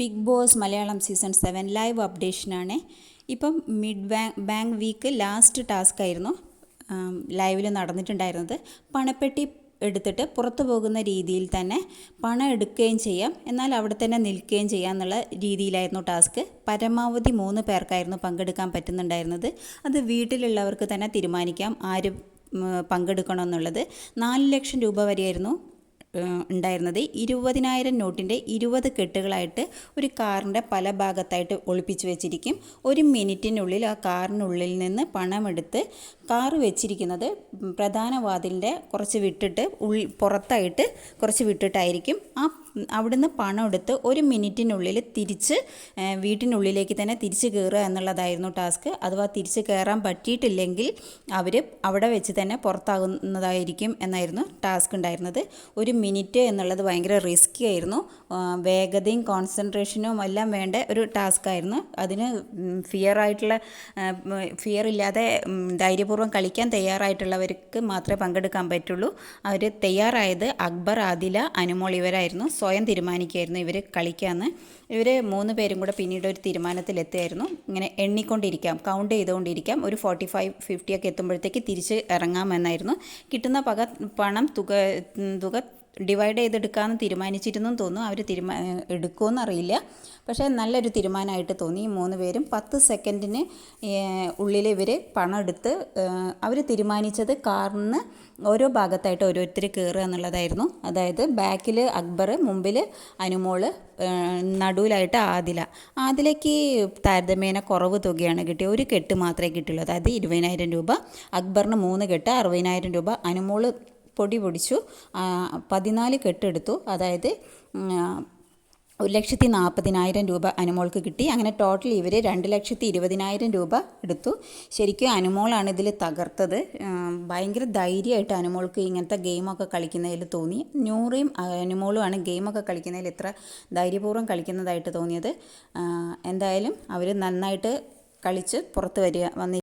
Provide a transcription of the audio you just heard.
Bigg Boss Malayalam season seven live അപ്ഡേഷനാണ് ഇപ്പം mid bank bank week last task ആയിരുന്നു. ലൈവിൽ നടന്നിട്ടുണ്ടായിരുന്നത്. പണപ്പെട്ടി എടുത്തിട്ട് പുറത്തു പോകുന്ന രീതിയിൽ തന്നെ പണം എടുക്കുകയും ചെയ്യാം. എന്നാൽ അവിടെ തന്നെ നിൽക്കുകയും ചെയ്യാം എന്നുള്ള രീതിയിലായിരുന്നു ടാസ്ക് പരമാവധി മൂന്ന് പേർക്കായിരുന്നു പങ്കെടുക്കാൻ പറ്റുന്നുണ്ടായിരുന്നത്. അത് വീട്ടിലുള്ളവർക്ക് തന്നെ തീരുമാനിക്കാം. ആര് പങ്കെടുക്കണമെന്നുള്ളത്. നാല് ലക്ഷം രൂപ വരെയായിരുന്നു ഉണ്ടായിരുന്നത് ഇരുപതിനായിരം നോട്ടിന്റെ ഇരുപത് കെട്ടുകളായിട്ട് ഒരു കാറിന്റെ പല ഭാഗത്തായിട്ട് ഒളിപ്പിച്ച് വെച്ചിരിക്കും. ഒരു മിനിറ്റിനുള്ളിൽ ആ കാറിനുള്ളിൽ നിന്ന് പണമെടുത്ത് കാറ് വെച്ചിരിക്കുന്നത് പ്രധാന വാതിലിന്റെ കുറച്ച് വിട്ടിട്ട് ഉൾ പുറത്തായിട്ട് കുറച്ച് വിട്ടിട്ടായിരിക്കും. ആ അവിടുന്ന് പണം എടുത്ത് ഒരു മിനിറ്റിനുള്ളിൽ തിരിച്ച് വീട്ടിനുള്ളിലേക്ക് തന്നെ തിരിച്ച് കയറുക എന്നുള്ളതായിരുന്നു ടാസ്ക്. അഥവാ തിരിച്ച് കയറാൻ പറ്റിയിട്ടില്ലെങ്കിൽ അവർ അവിടെ വെച്ച് തന്നെ പുറത്താകുന്നതായിരിക്കും എന്നായിരുന്നു ടാസ്ക് ഉണ്ടായിരുന്നത്. ഒരു മിനിറ്റ് എന്നുള്ളത് ഭയങ്കര റിസ്ക്കി ആയിരുന്നു. വേഗതയും കോൺസെൻട്രേഷനും എല്ലാം വേണ്ട ഒരു ടാസ്ക് ആയിരുന്നു. അതിന് ഫിയർ ആയിട്ടുള്ള ഫിയർ ഇല്ലാതെ ധൈര്യപൂർവം കളിക്കാൻ തയ്യാറായിട്ടുള്ളവർക്ക് മാത്രമേ പങ്കെടുക്കാൻ പറ്റുള്ളൂ. അവർ തയ്യാറായത് അക്ബർ ആദില അനുമോൾ ഇവരായിരുന്നു. സ്വയം തീരുമാനിക്കുകയായിരുന്നു ഇവർ കളിക്കാമെന്ന് ഇവർ മൂന്ന് പേരും കൂടെ പിന്നീട് ഒരു തീരുമാനത്തിലെത്തുമായിരുന്നു ഇങ്ങനെ എണ്ണിക്കൊണ്ടിരിക്കാം കൗണ്ട് ചെയ്തുകൊണ്ടിരിക്കാം ഒരു ഫോർട്ടി ഫൈവ് ഫിഫ്റ്റിയൊക്കെ എത്തുമ്പോഴത്തേക്ക് തിരിച്ച് ഇറങ്ങാമെന്നായിരുന്നു. കിട്ടുന്ന പക പണം തുക തുക ഡിവൈഡ് ചെയ്തെടുക്കാമെന്ന് തീരുമാനിച്ചിരുന്നു തോന്നുന്നു. അവർ തീരുമാ എടുക്കുമെന്ന് അറിയില്ല. പക്ഷേ നല്ലൊരു തീരുമാനമായിട്ട് തോന്നി. മൂന്ന് പേരും പത്ത് സെക്കൻഡിന് ഉള്ളിൽ ഇവർ പണം എടുത്ത് അവർ തീരുമാനിച്ചത് കാറിന് ഓരോ ഭാഗത്തായിട്ട് ഓരോരുത്തർ കയറുക എന്നുള്ളതായിരുന്നു. അതായത് ബാക്കിൽ അക്ബർ മുമ്പിൽ അനുമോൾ നടുവിലായിട്ട് ആദില. ആദിലയ്ക്ക് താരതമ്യേന കുറവ് തുകയാണ് കിട്ടിയത്. ഒരു കെട്ട് മാത്രമേ കിട്ടുള്ളൂ അതായത് ഇരുപതിനായിരം രൂപ അക്ബറിന് മൂന്ന് കെട്ട് അറുപതിനായിരം രൂപ അനുമോൾ പൊടി പൊടിച്ചു പതിനാല് കെട്ടെടുത്തു. അതായത് ഒരു ലക്ഷത്തി നാൽപ്പതിനായിരം രൂപ അനുമോൾക്ക് കിട്ടി. അങ്ങനെ ടോട്ടൽ ഇവർ രണ്ട് ലക്ഷത്തി ഇരുപതിനായിരം രൂപ എടുത്തു. ശരിക്കും അനുമോളാണ് ഇതിൽ തകർത്തത്. ഭയങ്കര ധൈര്യമായിട്ട് അനുമോൾക്ക് ഇങ്ങനത്തെ ഗെയിമൊക്കെ കളിക്കുന്നതിൽ തോന്നി. നൂറയും അനുമോളുമാണ് ഗെയിമൊക്കെ കളിക്കുന്നതിൽ ഇത്ര ധൈര്യപൂർവം കളിക്കുന്നതായിട്ട് തോന്നിയത്. എന്തായാലും അവർ നന്നായിട്ട് കളിച്ച് പുറത്ത് വരിക വന്നി